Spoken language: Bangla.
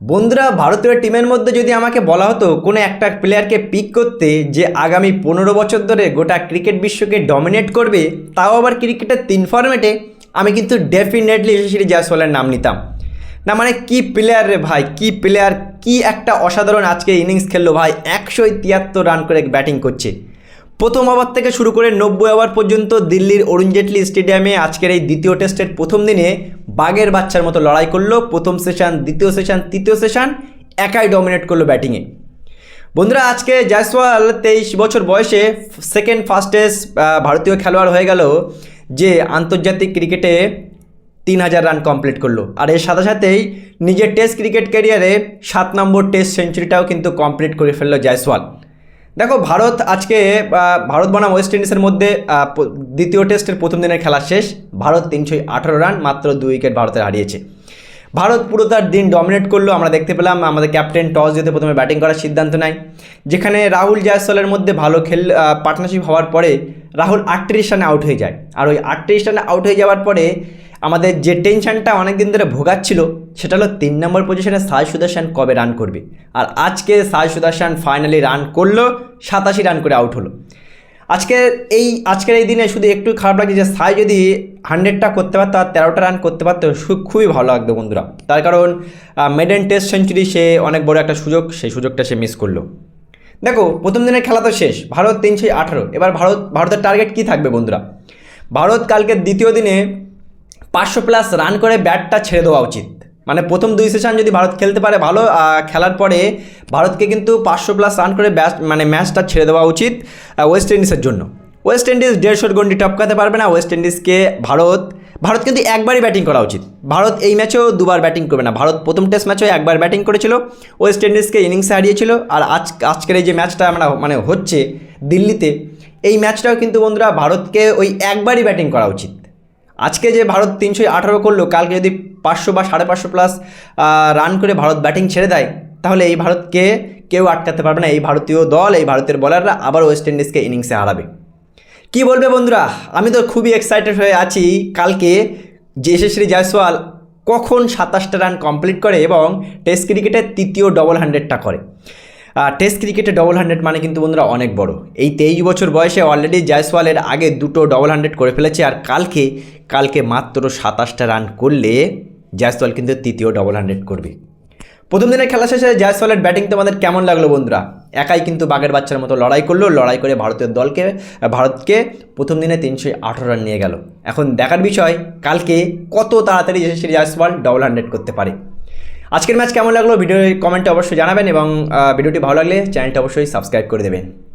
বন্ধুরা, ভারতীয় টিমের মধ্যে যদি আমাকে বলা হতো কোনো একটা প্লেয়ারকে পিক করতে যে আগামী পনেরো বছর ধরে গোটা ক্রিকেট বিশ্বকে ডমিনেট করবে, তাও আবার ক্রিকেটের তিন ফর্মেটে আমি কিন্তু ডেফিনেটলি যশস্বী জয়সওয়ালের নাম নিতাম। না মানে কি প্লেয়ার রে ভাই, কি প্লেয়ার কি একটা অসাধারণ আজকে ইনিংস খেললো ভাই, একশো তিয়াত্তর রান করে ব্যাটিং করছে। প্রথম ওভার থেকে শুরু করে নব্বই ওভার পর্যন্ত দিল্লির অরুণ জেটলি স্টেডিয়ামে আজকের এই দ্বিতীয় টেস্টের প্রথম দিনে বাঘের বাচ্চার মতো লড়াই করল। প্রথম সেশন, দ্বিতীয় সেশন, তৃতীয় সেশন একাই ডমিনেট করল ব্যাটিংয়ে বন্ধুরা, আজকে জয়সওয়াল তেইশ বছর বয়সে সেকেন্ড ফাস্টেস্ট ভারতীয় খেলোয়াড় হয়ে গেল যে আন্তর্জাতিক ক্রিকেটে তিন হাজার রান কমপ্লিট করল। আর এর সাথে সাথেই নিজের টেস্ট ক্রিকেট ক্যারিয়ারে সাত নম্বর টেস্ট সেঞ্চুরিটাও কিন্তু কমপ্লিট করে ফেলল জয়সওয়াল। দেখো, ভারত আজকে ভারত বনাম ওয়েস্ট ইন্ডিজের মধ্যে দ্বিতীয় টেস্টের প্রথম দিনের খেলা শেষ। ভারত তিনশো আঠারো রান, মাত্র দুই উইকেট ভারতের হারিয়েছে। ভারত পুরো তার দিন ডমিনেট করল। আমরা দেখতে পেলাম, আমাদের ক্যাপ্টেন টস জিতে প্রথমে ব্যাটিং করার সিদ্ধান্ত নেয়। যেখানে রাহুল জয়সলের মধ্যে ভালো খেল পার্টনারশিপ হওয়ার পরে রাহুল আটত্রিশ রানে আউট হয়ে যায়। আর ওই আটত্রিশ রানে আউট হয়ে যাওয়ার পরে আমাদের যে টেনশনটা অনেক দিন ধরে ভোগাচ্ছিল, সেটা হলো তিন নম্বর পজিশনে সাই সুদর্শন কবে রান করবে। আর আজকে সাই সুদর্শন ফাইনালি রান করল, সাতাশি রান করে আউট হলো। আজকে এই, আজকের এই দিনে শুধু একটু খারাপ লাগে যে সাই যদি হান্ড্রেডটা করতে পারতো আর তেরোটা রান করতে পারতো খুবই ভালো লাগতো বন্ধুরা। তার কারণ মেডেন টেস্ট সেঞ্চুরি সে অনেক বড় একটা সুযোগ, সেই সুযোগটা সে মিস করল। দেখো, প্রথম দিনের খেলা তো শেষ, ভারত তিনশো আঠারো। এবার ভারত, ভারতের টার্গেট কি থাকবে বন্ধুরা? ভারত কালকে দ্বিতীয় দিনে পাঁচশো প্লাস রান করে ব্যাটটা ছেড়ে দেওয়া উচিত। মানে প্রথম দুই সেশন যদি ভারত খেলতে পারে ভালো খেলার পরে ভারতকে কিন্তু পাঁচশো প্লাস রান করে ব্যাট মানে ম্যাচটা ছেড়ে দেওয়া উচিত ওয়েস্ট ইন্ডিজের জন্য। ওয়েস্ট ইন্ডিজ দেড়শোর গন্ডি টপকাতে পারবে না ওয়েস্ট ইন্ডিজকে ভারত ভারত কিন্তু একবারই ব্যাটিং করা উচিত। ভারত এই ম্যাচেও দুবার ব্যাটিং করবে না। ভারত প্রথম টেস্ট ম্যাচেও একবার ব্যাটিং করেছিল ওয়েস্ট ইন্ডিজকে ইনিংসে হারিয়েছিল, আর আজ, আজকের এই যে ম্যাচটা আমরা মানে হচ্ছে দিল্লিতে, এই ম্যাচটাও কিন্তু বন্ধুরা ভারতকে ওই একবারই ব্যাটিং করা উচিত। আজকে যে ভারত তিনশো আঠারো করল, কালকে যদি পাঁচশো বা সাড়ে পাঁচশো প্লাস রান করে ভারত ব্যাটিং ছেড়ে দেয়, তাহলে এই ভারতকে কেউ আটকাতে পারবে না। এই ভারতীয় দল, এই ভারতের বলাররা আবার ওয়েস্ট ইন্ডিজকে ইনিংসে হারাবে। কি বলবে বন্ধুরা? আমি তো খুবই এক্সাইটেড হয়ে আছি। কালকে যশস্বী জয়সওয়াল কখন সাতাশটা রান কমপ্লিট করে এবং টেস্ট ক্রিকেটের তৃতীয় ডবল হান্ড্রেডটা করে। টেস্ট ক্রিকেটে ডবল হান্ড্রেড মানে কিন্তু বন্ধুরা অনেক বড়। এই তেইশ বছর বয়সে অলরেডি জয়সওয়ালের আগে দুটো ডবল হান্ড্রেড করে ফেলেছে আর কালকে কালকে মাত্র সাতাশটা রান করলে জয়সওয়াল কিন্তু তৃতীয় ডবল হান্ড্রেড করবে। প্রথম দিনের খেলা শেষে জয়সওয়ালের ব্যাটিং তোমাদের কেমন লাগল বন্ধুরা? একাই কিন্তু বাঘের বাচ্চার মতো লড়াই করল, লড়াই করে ভারতের দলকে, ভারতকে প্রথম দিনে তিনশো আঠারো রান নিয়ে গেল। এখন দেখার বিষয়, কালকে কত তাড়াতাড়ি যশস্বী জয়সওয়াল ডবল হান্ড্রেড করতে পারে। আজকের ম্যাচ কেমন লাগল? ভিডিও কমেন্টে অবশ্যই জানাবেন এবং ভিডিওটি ভালো লাগলে চ্যানেলটা অবশ্যই সাবস্ক্রাইব করে দেবেন।